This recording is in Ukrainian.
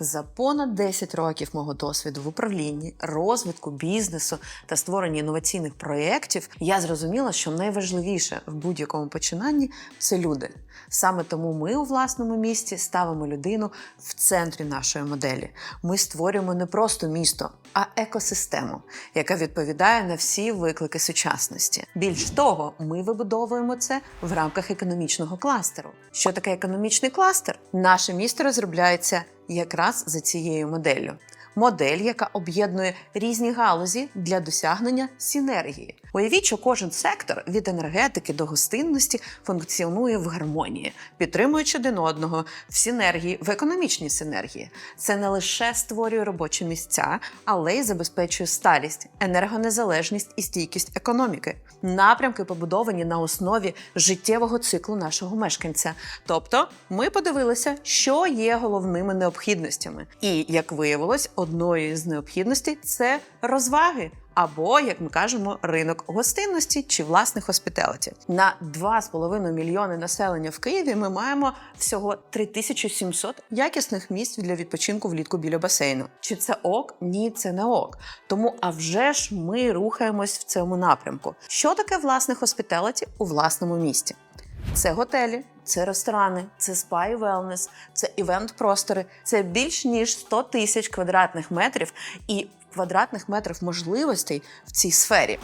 За понад 10 років мого досвіду в управлінні, розвитку бізнесу та створенні інноваційних проєктів я зрозуміла, що найважливіше в будь-якому починанні це люди. Саме тому ми у власному місті ставимо людину в центрі нашої моделі. Ми створюємо не просто місто, а екосистему, яка відповідає на всі виклики сучасності. Більш того, ми вибудовуємо це в рамках економічного кластеру. Що таке економічний кластер? Наше місто розробляється якраз за цією моделлю. Модель, яка об'єднує різні галузі для досягнення синергії. Уявіть, що кожен сектор від енергетики до гостинності функціонує в гармонії, підтримуючи один одного в синергії, в економічній синергії. Це не лише створює робочі місця, але й забезпечує сталість, енергонезалежність і стійкість економіки. Напрямки побудовані на основі життєвого циклу нашого мешканця. Тобто, ми подивилися, що є головними необхідностями. І як виявилось, одною з необхідностей це розваги. Або, як ми кажемо, ринок гостинності чи власне хоспіталіті. На 2,5 мільйони населення в Києві ми маємо всього 3700 якісних місць для відпочинку влітку біля басейну. Чи це ок? Ні, це не ок. Тому, а вже ж ми рухаємось в цьому напрямку. Що таке власне хоспіталіті у власному місті? Це готелі, це ресторани, це спа і велнес, це івент-простори, це більш ніж 100 тисяч квадратних метрів і квадратних метрів можливостей в цій сфері.